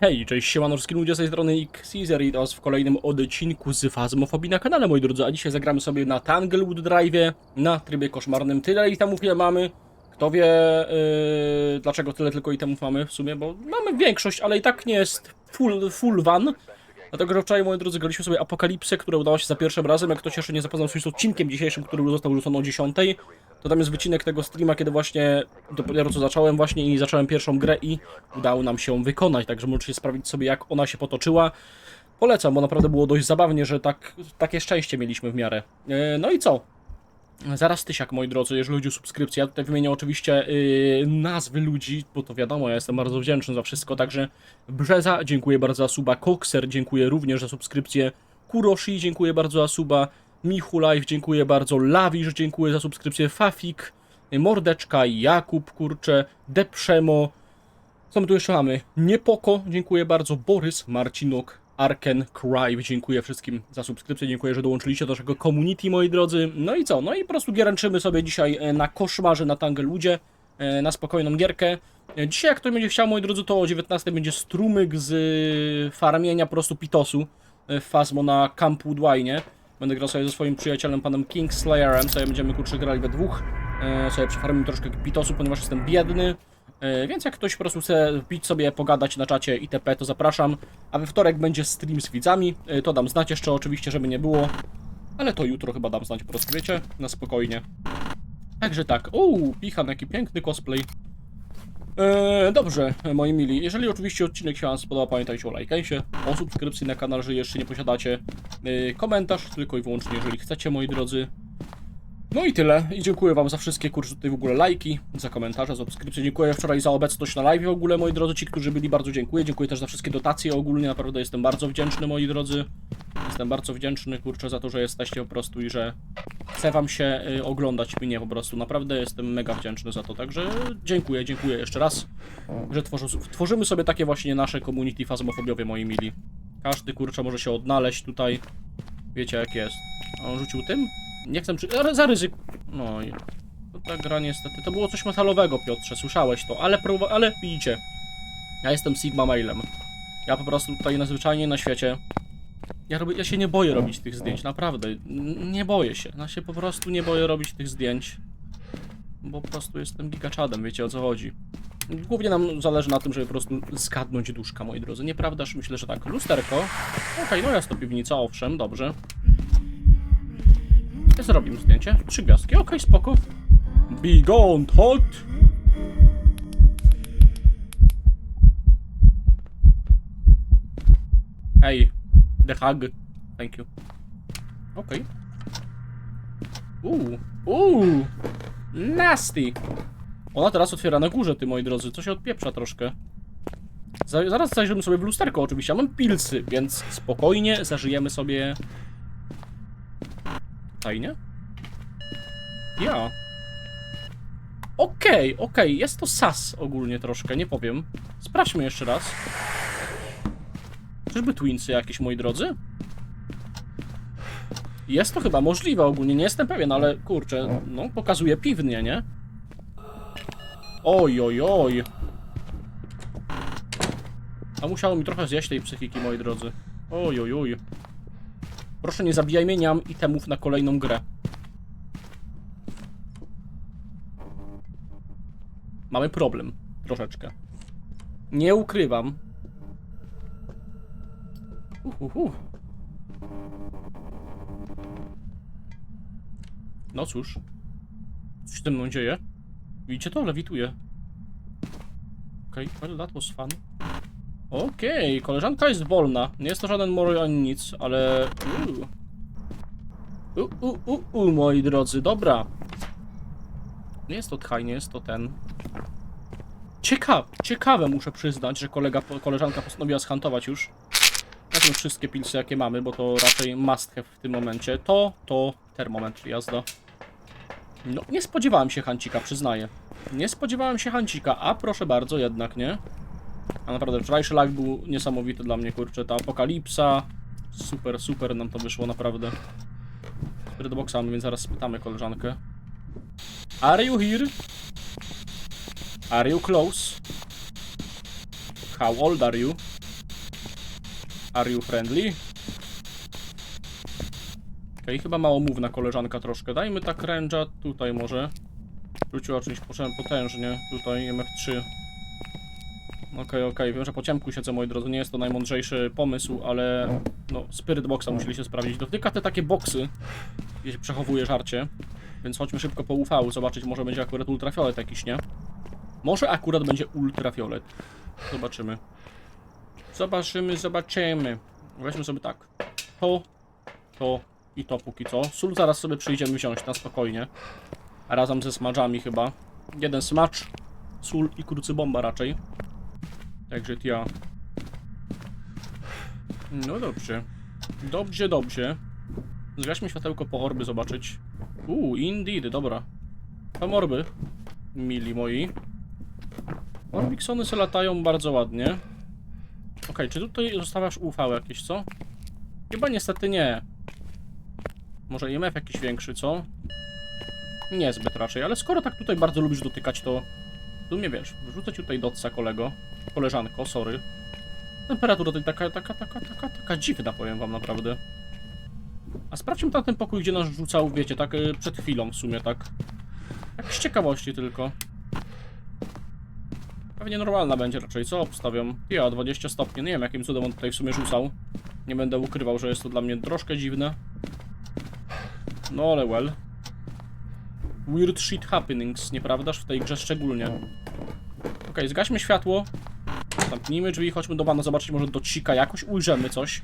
Hej, cześć, siemanorski ludzie z tej strony Caesar i teraz w kolejnym odcinku z Fazmofobii na kanale, moi drodzy, a dzisiaj zagramy sobie na Tanglewood Drive na trybie koszmarnym. Tyle itemów ile mamy, kto wie yy, dlaczego tyle tylko itemów mamy w sumie, bo mamy większość, ale i tak nie jest full, full van. Dlatego, że wczoraj, moi drodzy, graliśmy sobie Apokalipsę, która udała się za pierwszym razem. Jak ktoś jeszcze nie zapoznał się z odcinkiem dzisiejszym, który został wrzucony o 10, to tam jest wycinek tego streama, kiedy właśnie dopiero co zacząłem właśnie i zacząłem pierwszą grę i udało nam się wykonać, także możecie sprawdzić sobie jak ona się potoczyła. Polecam, bo naprawdę było dość zabawnie, że tak, takie szczęście mieliśmy w miarę. E, No i co? Zaraz tysiak, moi drodzy, jeżeli chodzi o subskrypcję. Ja tutaj wymienię oczywiście yy, nazwy ludzi, bo to wiadomo, ja jestem bardzo wdzięczny za wszystko. Także Brzeza, dziękuję bardzo za suba. Kokser, dziękuję również za subskrypcję. Kuroshi, dziękuję bardzo za suba. Michu Live, dziękuję bardzo. Lawisz, dziękuję za subskrypcję. Fafik, Mordeczka, Jakub, kurcze, Deprzemo. Co my tu jeszcze mamy? Niepoko, dziękuję bardzo. Borys, Marcinok, Arken, Cry, dziękuję wszystkim za subskrypcję, dziękuję, że dołączyliście do naszego community, moi drodzy. No i co? No i po prostu gieręczymy sobie dzisiaj e, na koszmarze na Tangleludzie, e, na spokojną gierkę. E, Dzisiaj, jak ktoś będzie chciał, moi drodzy, to o 19 będzie strumyk z farmienia po prostu pitosu w Fazmo na Camp Woodwine. Będę grał sobie ze swoim przyjacielem, panem Kingslayerem, sobie będziemy kurczę grali we dwóch. E, sobie przefarmimy troszkę pitosu, ponieważ jestem biedny. E, Więc jak ktoś po prostu chce wbić sobie, pogadać na czacie itp, to zapraszam. A we wtorek będzie stream z widzami. E, To dam znać jeszcze oczywiście, żeby nie było. Ale to jutro chyba dam znać po prostu, wiecie? Na spokojnie. Także tak. Uuu, Pichan, jaki piękny cosplay. Eee, dobrze, moi mili. Jeżeli oczywiście odcinek się Wam spodobał, pamiętajcie o lajkajcie, o subskrypcji na kanał, jeżeli jeszcze nie posiadacie. Eee, komentarz tylko i wyłącznie, jeżeli chcecie, moi drodzy. No i tyle. I dziękuję Wam za wszystkie kursy tutaj w ogóle lajki, za komentarze, za subskrypcje. Dziękuję wczoraj za obecność na live w ogóle, moi drodzy. Ci, którzy byli, bardzo dziękuję. Dziękuję też za wszystkie dotacje ogólnie. Naprawdę jestem bardzo wdzięczny, moi drodzy. Jestem bardzo wdzięczny, kurczę, za to, że jesteście po prostu i że chce Wam się y, oglądać mnie po prostu. Naprawdę jestem mega wdzięczny za to. Także dziękuję, dziękuję jeszcze raz, że tworzą, tworzymy sobie takie właśnie nasze community fazmofobiowe, moi mili. Każdy, kurczę, może się odnaleźć tutaj. Wiecie, jak jest. A on rzucił tym? Nie chcę przy... Zaryzyk... No i... Ta gra niestety... To było coś metalowego, Piotrze, słyszałeś to, ale próba... ale widzicie. Ja jestem Sigma Mailem. Ja po prostu tutaj nazwyczajnie na świecie... Ja, robię, ja się nie boję robić tych zdjęć, naprawdę. Nie boję się. Ja się po prostu nie boję robić tych zdjęć. Bo po prostu jestem gigaczadem, wiecie o co chodzi. Głównie nam zależy na tym, żeby po prostu zgadnąć duszka, moi drodzy. Nieprawdaż? Myślę, że tak. Lusterko. Okej, no jest to piwnica, owszem, dobrze. Zrobimy zdjęcie. Trzy gwiazdki, okej, spoko. Be gone, hot! Hej, the hug. Thank you. Okej. Uuu, uuu, nasty. Ona teraz otwiera na górze, ty moi drodzy, co się odpieprza troszkę. Za- Zaraz zajrzymy sobie w lusterko oczywiście, ja mam pilsy, więc spokojnie zażyjemy sobie... Tutaj, nie? Ja. Okej, okej, jest to sas ogólnie troszkę, nie powiem. Sprawdźmy jeszcze raz. Czyżby Twinsy jakieś, moi drodzy? Jest to chyba możliwe ogólnie, nie jestem pewien, ale kurczę, no pokazuje piwnie, nie? Oj, oj, oj. A musiało mi trochę zjeść tej psychiki, moi drodzy. Oj, oj, oj. Proszę nie zabijaj mnie, nie mam itemów na kolejną grę. Mamy problem. Troszeczkę. Nie ukrywam. Uhuhu. No cóż. Co się ze mną dzieje? Widzicie to? Lewituje. Okej, okay, well that was fun. Okej, koleżanka jest wolna. Nie jest to żaden moro ani nic, ale... U, u, u, moi drodzy, dobra. Nie jest to tchaj, nie jest to ten. Ciekawe, ciekawe muszę przyznać, że kolega, koleżanka postanowiła schantować już. Weźmy wszystkie pilsy jakie mamy, bo to raczej must have w tym momencie. To, to, termometr jazda. No, nie spodziewałem się hancika, przyznaję. Nie spodziewałem się hancika, a proszę bardzo, jednak nie. A naprawdę, wczorajszy lag był niesamowity dla mnie, kurczę, ta apokalipsa. Super, super nam to wyszło, naprawdę. Z Redboxami, więc zaraz spytamy koleżankę. Are you here? Are you close? How old are you? Are you friendly? Okej, chyba małomówna koleżanka troszkę. Dajmy tak ręcza tutaj może. Rzuciła czymś potężnie. Tutaj MF3. Okej, okej, wiem, że po ciemku siedzę, moi drodzy, nie jest to najmądrzejszy pomysł, ale no, Spirit Boxa musieli się sprawdzić. Dotyka te takie boksy, gdzie się przechowuje żarcie, więc chodźmy szybko po UV, zobaczyć, może będzie akurat ultrafiolet jakiś, nie? Może akurat będzie ultrafiolet. Zobaczymy. Zobaczymy, zobaczymy. Weźmy sobie tak. To, to i to póki co. Sól zaraz sobie przyjdziemy wziąć na spokojnie. Razem ze smaczami chyba. Jeden smacz, sól i krucybomba raczej. Także ja. No dobrze. Dobrze, dobrze. Zgaśmy światełko po orby zobaczyć. Uuu, indeed, dobra. Tam orby. Mili moi. Orbiksony se latają bardzo ładnie. Okej, czy tutaj zostawiasz UV jakieś, co? Chyba niestety nie. Może IMF jakiś większy, co? Niezbyt raczej, ale skoro tak tutaj bardzo lubisz dotykać, to... Tu mnie wiesz, wrzucę ci tutaj dotca, kolego. Koleżanko, sorry. Temperatura tutaj taka, taka, taka, taka, taka dziwna, powiem wam naprawdę. A sprawdźmy tamten pokój, gdzie nas rzucał, wiecie, tak y, przed chwilą w sumie, tak. Tak z ciekawości tylko. Pewnie normalna będzie raczej, co obstawiam? Ja, 20 stopni, nie wiem jakim cudem on tutaj w sumie rzucał. Nie będę ukrywał, że jest to dla mnie troszkę dziwne. No ale well. Weird shit happenings, nieprawdaż? W tej grze szczególnie. Okej, zgaśmy światło. Zamknijmy drzwi, chodźmy do bana zobaczyć, może do cika jakoś ujrzymy coś.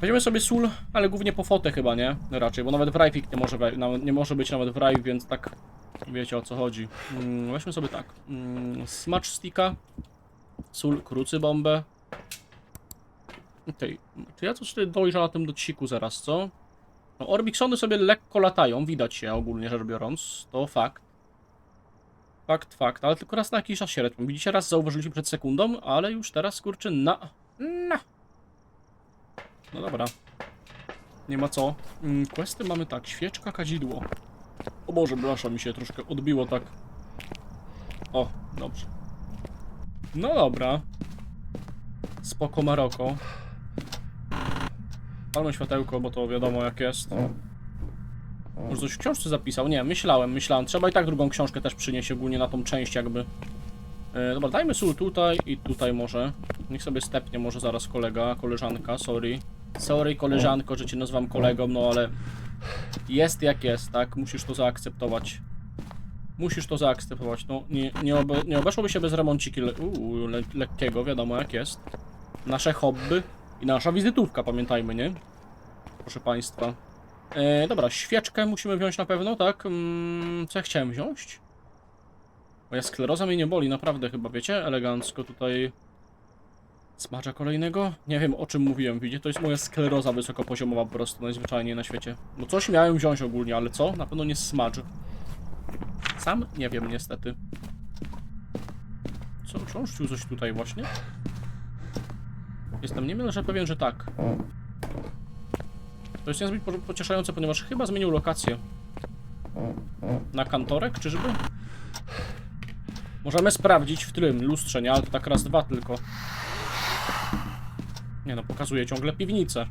Weźmiemy sobie sól, ale głównie po fotę chyba, nie? Raczej, bo nawet w nie może, nie może być nawet w Rajf, więc tak wiecie o co chodzi. Mm, weźmy sobie tak. Mm, smacz sticka. Sól, krucy bombę. Okej, czy ja coś dojrzę na tym dociku zaraz, co? No, sobie lekko latają, widać się ogólnie rzecz biorąc, to fakt. Fakt, fakt, ale tylko raz na jakiś czas się retną. Widzicie, raz zauważyliśmy przed sekundą, ale już teraz kurczę na... na... No dobra. Nie ma co. Mm, questy mamy tak, świeczka, kadzidło. O Boże, blasza mi się troszkę odbiło tak. O, dobrze. No dobra. Spoko Maroko. Palmy światełko, bo to wiadomo jak jest. Może coś w książce zapisał? Nie, myślałem, myślałem. Trzeba i tak drugą książkę też przynieść ogólnie na tą część jakby. E, dobra, dajmy sól tutaj i tutaj może. Niech sobie stepnie może zaraz kolega, koleżanka, sorry. Sorry koleżanko, że cię nazywam kolegą, no ale jest jak jest, tak? Musisz to zaakceptować. Musisz to zaakceptować. No, nie, nie, obe, nie obeszłoby się bez remonciki le, uu, le, lekkiego, wiadomo jak jest. Nasze hobby i nasza wizytówka, pamiętajmy, nie? Proszę Państwa. E, dobra, świeczkę musimy wziąć na pewno, tak? Mm, co ja chciałem wziąć? Moja skleroza mnie nie boli, naprawdę chyba, wiecie? Elegancko tutaj... Smacza kolejnego? Nie wiem o czym mówiłem, widzicie? To jest moja skleroza wysokopoziomowa po prostu najzwyczajniej na świecie. No coś miałem wziąć ogólnie, ale co? Na pewno nie smacz. Sam nie wiem niestety. Co, czy coś tutaj właśnie? Jestem niemalże pewien, że tak. To jest niezbyt po- pocieszające, ponieważ chyba zmienił lokację. Na kantorek, czyżby? Możemy sprawdzić w tym lustrze, nie? Ale to tak raz, dwa tylko. Nie no, pokazuje ciągle piwnicę.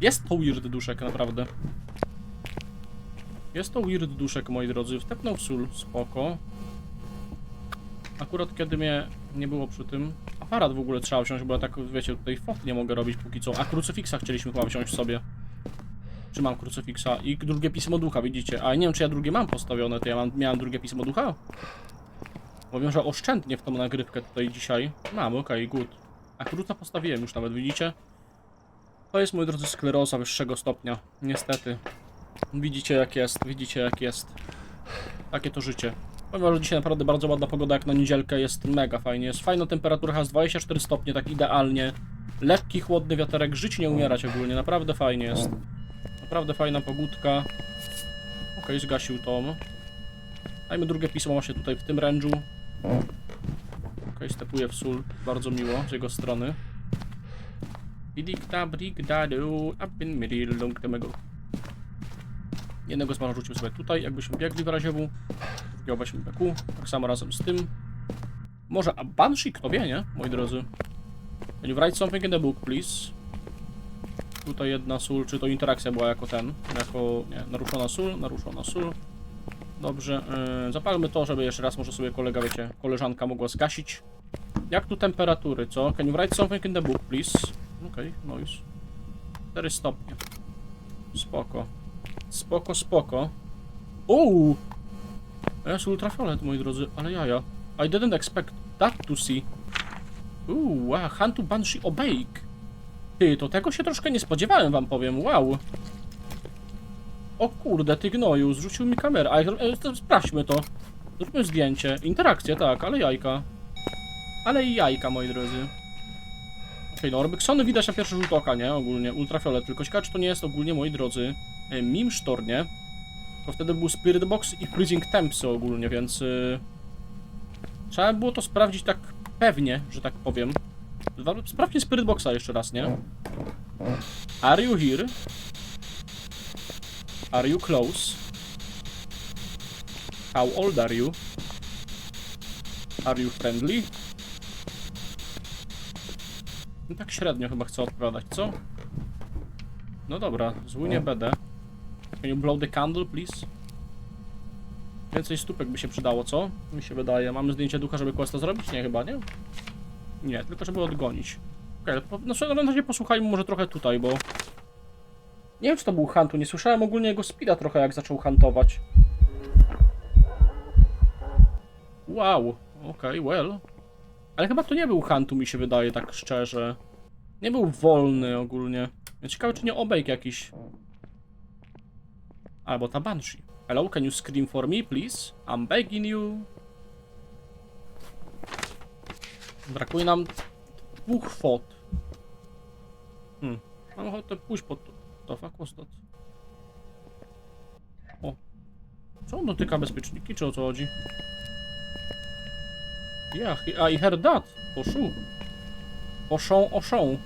Jest to weird duszek, naprawdę. Jest to weird duszek, moi drodzy. Wtepnął sól, spoko. Akurat kiedy mnie nie było przy tym... Aparat w ogóle trzeba wziąć, bo ja tak, wiecie, tutaj fot nie mogę robić póki co. A krucyfiksa chcieliśmy chyba wziąć sobie. Czy mam krucyfiksa? I drugie pismo ducha, widzicie. A nie wiem, czy ja drugie mam postawione, to ja mam, miałem drugie pismo ducha? Bo wiem, że oszczędnie w tą nagrywkę tutaj dzisiaj. Mam, okej, good. A kruca postawiłem już nawet, widzicie? To jest, moi drodzy, skleroza wyższego stopnia. Niestety. Widzicie jak jest, widzicie jak jest. Takie to życie. Powiem, że dzisiaj naprawdę bardzo ładna pogoda jak na niedzielkę, jest mega fajnie. Jest fajna temperatura, jest 24 stopnie, tak idealnie. Lekki, chłodny wiaterek, żyć nie umierać ogólnie, naprawdę fajnie jest. Naprawdę fajna pogódka. Okej, zgasił to. Dajmy drugie pismo właśnie tutaj w tym range'u. Okej, stepuje w sól, bardzo miło z jego strony. Bidik tabrik dadu, up in middle, long time ago. Jednego z rzucimy sobie tutaj, jakbyśmy biegli w razie W. Drugiego weźmy BQ, tak samo razem z tym. Może a Banshee, kto wie, nie? Moi drodzy. Can you write something in the book, please? Tutaj jedna sól, czy to interakcja była jako ten, jako, nie, naruszona sól, naruszona sól. Dobrze, yy, zapalmy to, żeby jeszcze raz może sobie kolega, wiecie, koleżanka mogła zgasić. Jak tu temperatury, co? Can you write something in the book, please? Okej, okay, noise. 4 stopnie. Spoko. Spoko, spoko. Uuu! Jest ultrafiolet, moi drodzy, ale jaja. I didn't expect that to see. Uuu, wow, Hantu Banshee Obake. Ty, to tego się troszkę nie spodziewałem, wam powiem, wow. O kurde, ty gnoju, zrzucił mi kamerę. A, e, sprawdźmy to. Zróbmy zdjęcie. Interakcja, tak, ale jajka. Ale i jajka, moi drodzy. Okej, no Orbyksony widać na pierwszy rzut oka, nie? Ogólnie, ultrafiolet. Tylko ciekawe, czy to nie jest ogólnie, moi drodzy, e, mim sztornie. To wtedy był Spirit Box i Freezing Tempsy ogólnie, więc... y, Trzeba było to sprawdzić tak pewnie, że tak powiem. Sprawdźmy Spirit Boxa jeszcze raz, nie? Are you here? Are you close? How old are you? Are you friendly? No tak średnio chyba chcę odpowiadać, co? No dobra, zły nie będę. Can you blow the candle, please? Więcej stópek by się przydało, co? Mi się wydaje. Mamy zdjęcie ducha, żeby questa zrobić? Nie, chyba, nie? Nie, tylko żeby odgonić. Okej, okay, no w razie posłuchajmy może trochę tutaj, bo... Nie wiem, czy to był Huntu. Nie słyszałem ogólnie jego speeda trochę, jak zaczął huntować. Wow, okej, well. Ale chyba to nie był Huntu, mi się wydaje, tak szczerze. Nie był wolny ogólnie. Ciekawe, czy nie obejk jakiś. Albo ta Banshee. Hello, can you scream for me, please? I'm begging you. Brakuje nam dwóch fot. Hmm. Mam ochotę pójść pod to. To fuck was that? O. Co on dotyka bezpieczniki, czy o co chodzi? Yeah, I heard that. Poszu. Oszą, oszą.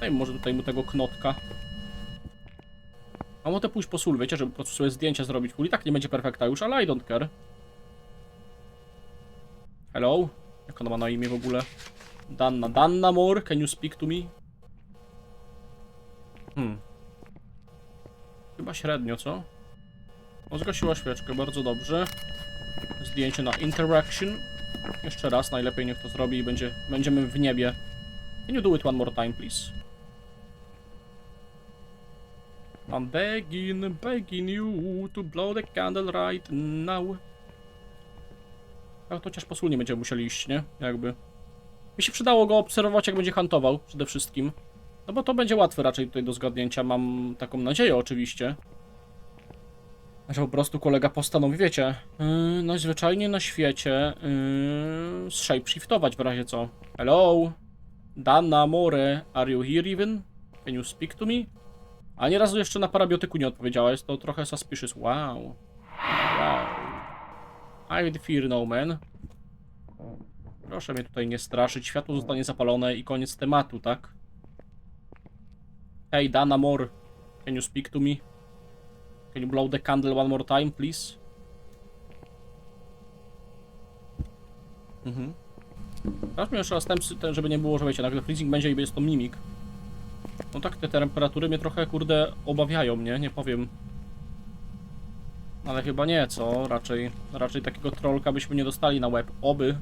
Daj może tutaj mu tego knotka. Mam ochotę pójść po sól, wiecie, żeby po prostu sobie zdjęcia zrobić. Full i tak nie będzie perfekta już, ale I don't care. Hello? Jak ona ma na imię w ogóle? Danna. Danna Moore, can you speak to me? Hmm. Chyba średnio, co? O, zgasiła świeczkę, bardzo dobrze. Zdjęcie na interaction. Jeszcze raz, najlepiej niech to zrobi i będzie, będziemy w niebie. Can you do it one more time, please? I'm begging, begging you to blow the candle right now. Ale to chociaż po sól nie będziemy musieli iść, nie? Jakby. Mi się przydało go obserwować, jak będzie hantował, przede wszystkim. No bo to będzie łatwe raczej tutaj do zgadnięcia, mam taką nadzieję oczywiście. Że po prostu kolega postanowi, wiecie, yy, najzwyczajniej na świecie yy, shapeshiftować w razie co. Hello? Dana More, are you here even? Can you speak to me? A nie razu jeszcze na parabiotyku nie odpowiedziała, jest to trochę suspicious. Wow. Wow. I fear no man. Proszę mnie tutaj nie straszyć, światło zostanie zapalone i koniec tematu, tak? Hey, Dana More, can you speak to me? Can you blow the candle one more time, please? Mhm. Sprawdźmy jeszcze raz tempsy, ten, żeby nie było, że wiecie, nagle freezing będzie i jest to mimik. No tak, te temperatury mnie trochę, kurde, obawiają, nie? Nie powiem. Ale chyba nie, co? Raczej, raczej takiego trollka byśmy nie dostali na łeb. Oby.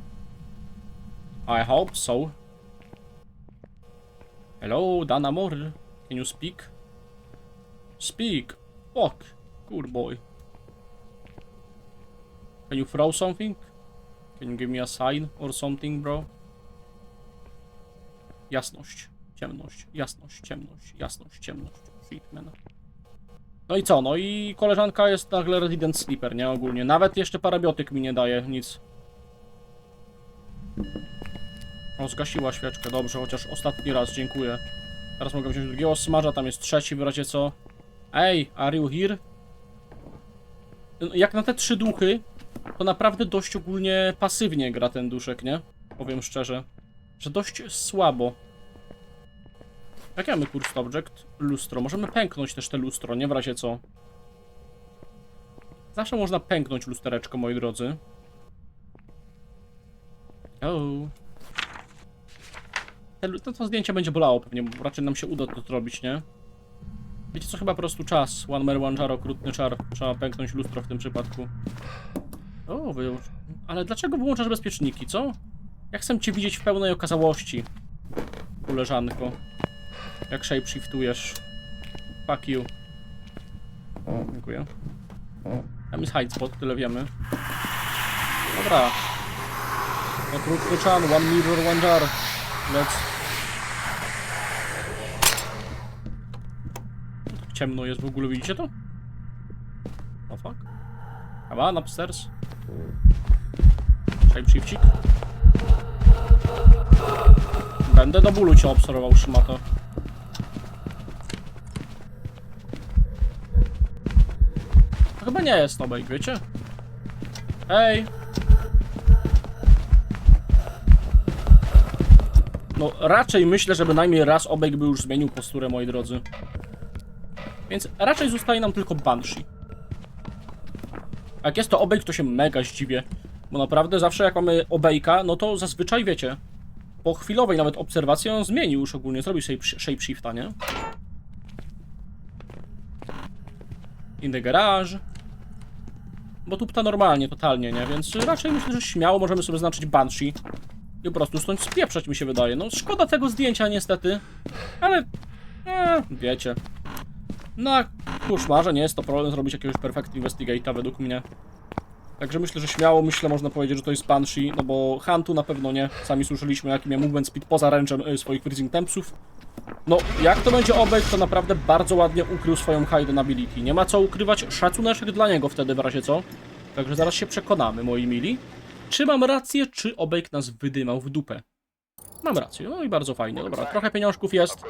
I hope so. Hello, Dana Moore. Can you speak? Speak. Fuck. Good boy. Can you throw something? Can you give me a sign or something, bro? Jasność. Ciemność, jasność, ciemność, jasność, ciemność. Shit, man. No i co? No i koleżanka jest nagle resident sleeper, nie? Ogólnie. Nawet jeszcze parabiotyk mi nie daje nic. O, zgasiła świeczkę, dobrze, chociaż ostatni raz, dziękuję. Teraz mogę wziąć drugiego smaża, tam jest trzeci w razie co. Ej, are you here? Jak na te trzy duchy, to naprawdę dość ogólnie pasywnie gra ten duszek, nie? Powiem szczerze. Że dość słabo. Jak mamy kurs object? Lustro. Możemy pęknąć też te lustro, nie w razie co. Zawsze można pęknąć lustereczko, moi drodzy. O. to, to zdjęcie będzie bolało pewnie, bo raczej nam się uda to zrobić, nie? Wiecie co, chyba po prostu czas. One man, one jar, okrutny czar. Trzeba pęknąć lustro w tym przypadku. O, wyłącz. Ale dlaczego wyłączasz bezpieczniki, co? Ja chcę cię widzieć w pełnej okazałości. Koleżanko. Jak shapeshiftujesz. Fuck you. Dziękuję. Tam jest hide spot, tyle wiemy. Dobra. Okrutny czan, one mirror, one jar. Tak ciemno jest w ogóle, widzicie to? Oh fuck. Come on, upstairs. Shapeshifcik. Będę do bólu cię obserwował, szmato. To chyba nie jest obejk, wiecie? Hej! No, raczej myślę, że bynajmniej raz obejk by już zmienił posturę, moi drodzy. Więc raczej zostaje nam tylko Banshee. Jak jest to obejk, to się mega zdziwię. Bo naprawdę zawsze jak mamy obejka, no to zazwyczaj wiecie. Po chwilowej nawet obserwacji on zmienił już ogólnie, zrobił shape, shapeshifta, nie? In the garage. Bo tu pta normalnie, totalnie, nie? Więc raczej myślę, że śmiało możemy sobie znaczyć Banshee. Po prostu stąd spieprzać mi się wydaje. No szkoda tego zdjęcia niestety. Ale... E, wiecie. Na koszmarze nie jest to problem zrobić jakiegoś Perfect Investigate'a według mnie. Także myślę, że śmiało, myślę, można powiedzieć, że to jest Banshee, no bo Huntu na pewno nie. Sami słyszeliśmy, jaki miał movement speed poza ręczem y, swoich Freezing Tempsów. No, jak to będzie obejść, to naprawdę bardzo ładnie ukrył swoją hidden ability. Nie ma co ukrywać, szacuneczek dla niego wtedy w razie co. Także zaraz się przekonamy, moi mili. Czy mam rację, czy obejk nas wydymał w dupę? Mam rację, no i bardzo fajnie. Dobra, trochę pieniążków jest.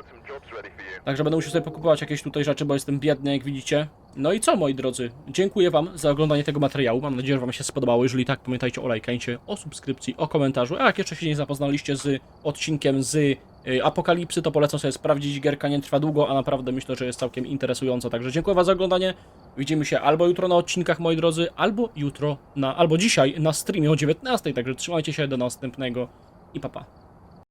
Także będę musiał sobie pokupować jakieś tutaj rzeczy, bo jestem biedny, jak widzicie. No i co, moi drodzy? Dziękuję wam za oglądanie tego materiału. Mam nadzieję, że wam się spodobało. Jeżeli tak, pamiętajcie o lajkajcie, o subskrypcji, o komentarzu. A jak jeszcze się nie zapoznaliście z odcinkiem z y, Apokalipsy, to polecam sobie sprawdzić. Gierka nie trwa długo, a naprawdę myślę, że jest całkiem interesująca. Także dziękuję wam za oglądanie. Widzimy się albo jutro na odcinkach, moi drodzy, albo jutro na, albo dzisiaj na streamie o 19. Także trzymajcie się do następnego i papa. Pa.